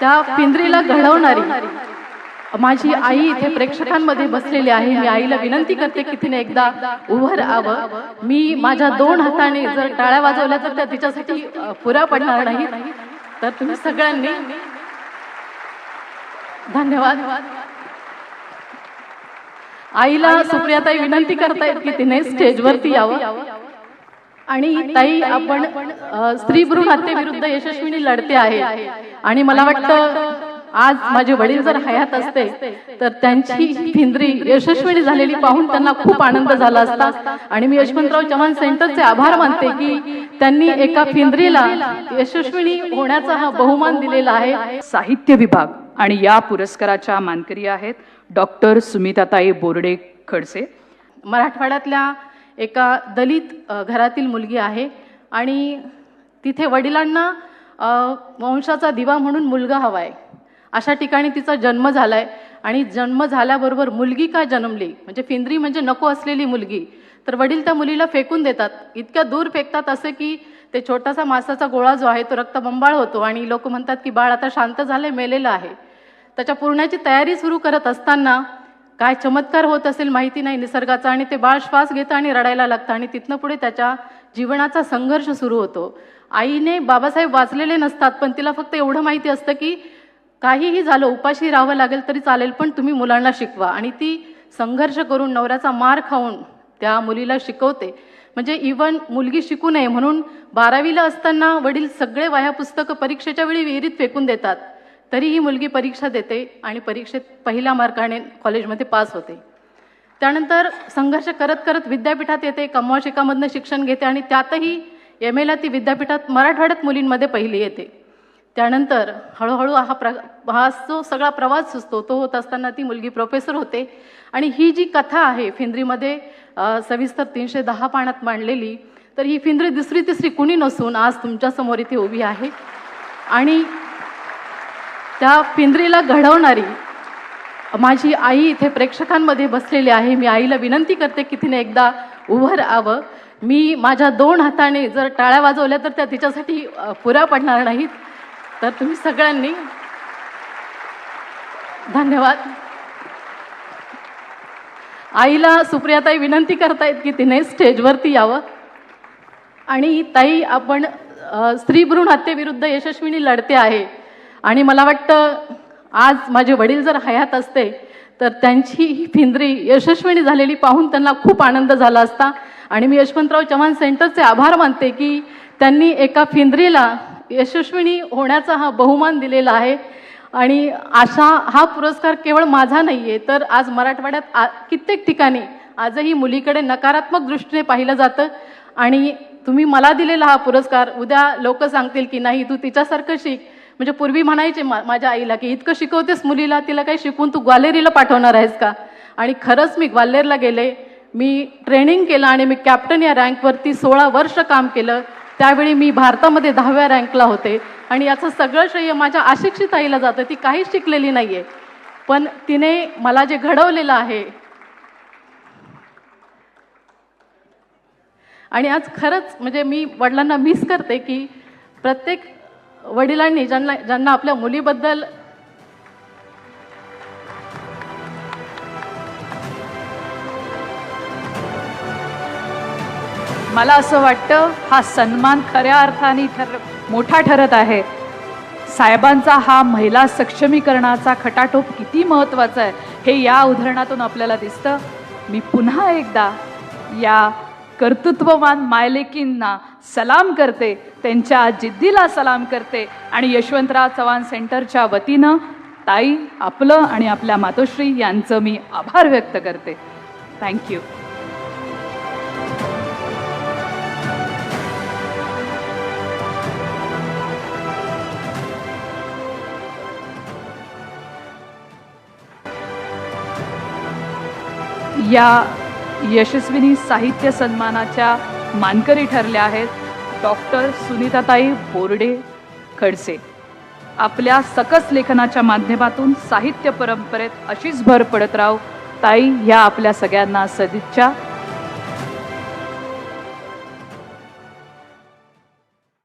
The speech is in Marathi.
त्या पिंजरीला घडवणारी. माझी आई इथे प्रेक्षकांमध्ये बसलेली आहे. मी आईला विनंती करते की तिने एकदा उभं राहावं. मी माझ्या दोन हाताने जर टाळ्या वाजवल्या तर त्या तिच्यासाठी पुऱ्या पडणार नाहीत. तर तुम्ही सगळ्यांनी धन्यवाद. आईला सुप्रियाताई विनंती करतायत की तिने स्टेजवरती यावं. आणि ताई आपण स्त्री भ्रूण हत्येविरुद्ध यशस्वीनी लढते आहे. आणि मला वाटतं आज माझे वडील जर हयात असते तर त्यांची फिंदरी यशस्वीनी झालेली पाहून त्यांना खूप आनंद झाला असता. आणि मी यशवंतराव चव्हाण सेंटरचे आभार मानते की त्यांनी एका फिंदरीला यशस्विनी होण्याचा हा बहुमान दिलेला आहे. साहित्य विभाग आणि या पुरस्काराच्या मानकरी आहेत डॉक्टर सुमिताताई बोर्डे खडसे. मराठवाड्यातल्या एका दलित घरातील मुलगी आहे आणि तिथे वडिलांना वंशाचा दिवा म्हणून मुलगा हवा आहे अशा ठिकाणी तिचा जन्म झाला आहे आणि जन्म झाल्याबरोबर मुलगी का जन्मली? म्हणजे फिंद्री म्हणजे नको असलेली मुलगी. तर वडील त्या मुलीला फेकून देतात. इतक्या दूर फेकतात असे की ते छोटासा मासाचा गोळा जो आहे तो रक्तबंबाळ होतो आणि लोक म्हणतात की बाळ आता शांत झाले मेलेलं आहे. त्याच्या पुरण्याची तयारी सुरू करत असताना काय चमत्कार होत असेल माहिती नाही निसर्गाचा आणि ते बाळ श्वास घेतं आणि रडायला लागतं आणि तिथनं पुढे त्याच्या जीवनाचा संघर्ष सुरू होतो. आईने बाबासाहेब वाचलेले नसतात पण तिला फक्त एवढं माहिती असतं की काहीही झालं उपाशी राहावं लागेल तरी चालेल पण तुम्ही मुलांना शिकवा. आणि ती संघर्ष करून नवऱ्याचा मार खाऊन त्या मुलीला शिकवते. म्हणजे इवन मुलगी शिकू नये म्हणून बारावीला असताना वडील सगळे वह्या पुस्तकं परीक्षेच्या वेळी विहिरीत फेकून देतात. तरी ही मुलगी परीक्षा देते आणि परीक्षेत पहिल्या मार्काने कॉलेजमध्ये पास होते. त्यानंतर संघर्ष करत करत विद्यापीठात येते कमवा शिक्षण घेते आणि त्यातही एम एला ती विद्यापीठात मराठवाड्यात मुलींमध्ये पहिली येते. त्यानंतर हळूहळू हा प्र हा जो सगळा प्रवास सुचतो तो होत असताना ती मुलगी प्रोफेसर होते आणि ही जी कथा आहे फिंद्रीमध्ये सविस्तर तीनशे दहा पानात मांडलेली तर ही फिंद्री दुसरी तिसरी कुणी नसून आज तुमच्यासमोर इथे उभी आहे. आणि त्या पिंजरीला घडवणारी माझी आई इथे प्रेक्षकांमध्ये बसलेली आहे. मी आईला विनंती करते की तिने एकदा उभं राहावं. मी माझ्या दोन हाताने जर टाळ्या वाजवल्या तर त्या तिच्यासाठी पुऱ्या पडणार नाहीत. तर तुम्ही सगळ्यांनी धन्यवाद. आईला सुप्रियाताई विनंती करतायत की तिने स्टेजवरती यावं. आणि ताई आपण स्त्रीभ्रूण स्त्री भ्रूण हत्येविरुद्ध यशस्वीनी लढते आहे. आणि मला वाटतं आज माझे वडील जर हयात असते तर त्यांची ही फिंदरी यशस्विनी झालेली पाहून त्यांना खूप आनंद झाला असता. आणि मी यशवंतराव चव्हाण सेंटरचे आभार मानते की त्यांनी एका पिंजरीला यशस्विनी होण्याचा हा बहुमान दिलेला आहे. आणि असा हा पुरस्कार केवळ माझा नाही आहे तर आज मराठवाड्यात आ कित्येक ठिकाणी आजही मुलीकडे नकारात्मक दृष्टीने पाहिलं जातं. आणि तुम्ही मला दिलेला हा पुरस्कार उद्या लोक सांगतील की नाही तू तिच्यासारखं शिक. म्हणजे पूर्वी म्हणायचे मा माझ्या आईला की इतकं शिकवतेस मुलीला तिला काही शिकवून तू ग्वालेरीला पाठवणार आहेस का? आणि खरंच मी ग्वाल्हेरला गेले मी ट्रेनिंग केलं आणि मी कॅप्टन या रँकवरती सोळा वर्ष काम केलं त्यावेळी मी भारतामध्ये दहाव्या रँकला होते. आणि याचं सगळं श्रेय माझ्या अशिक्षित आईला जातं ती काहीच शिकलेली नाही आहे पण तिने मला जे घडवलेलं आहे आणि आज खरंच म्हणजे मी वडिलांना मिस करते की प्रत्येक वडिलांनी ज्यांना ज्यांना आपल्या मुलीबद्दल मला असं वाटतं हा सन्मान खऱ्या अर्थाने ठर मोठा ठरत आहे. साहेबांचा हा महिला सक्षमीकरणाचा खटाटोप किती महत्त्वाचा आहे हे या उदाहरणातून आपल्याला दिसतं. मी पुन्हा एकदा या कर्तृत्ववान मायलेकींना सलाम करते त्यांच्या जिद्दीला सलाम करते आणि यशवंतराव चव्हाण सेंटरच्या वतीनं ताई आपलं आणि आपल्या मातोश्री यांचं मी आभार व्यक्त करते. थँक्यू या यशस्विनी साहित्य सन्मानाच्या मानकरी ठरल्या आहेत डॉक्टर सुनीताताई बोर्डे खडसे. आपल्या सकस लेखनाच्या माध्यमातून साहित्य परंपरेत अशीच भर पडत राहू ताई ह्या आपल्या सगळ्यांना सदिच्छा.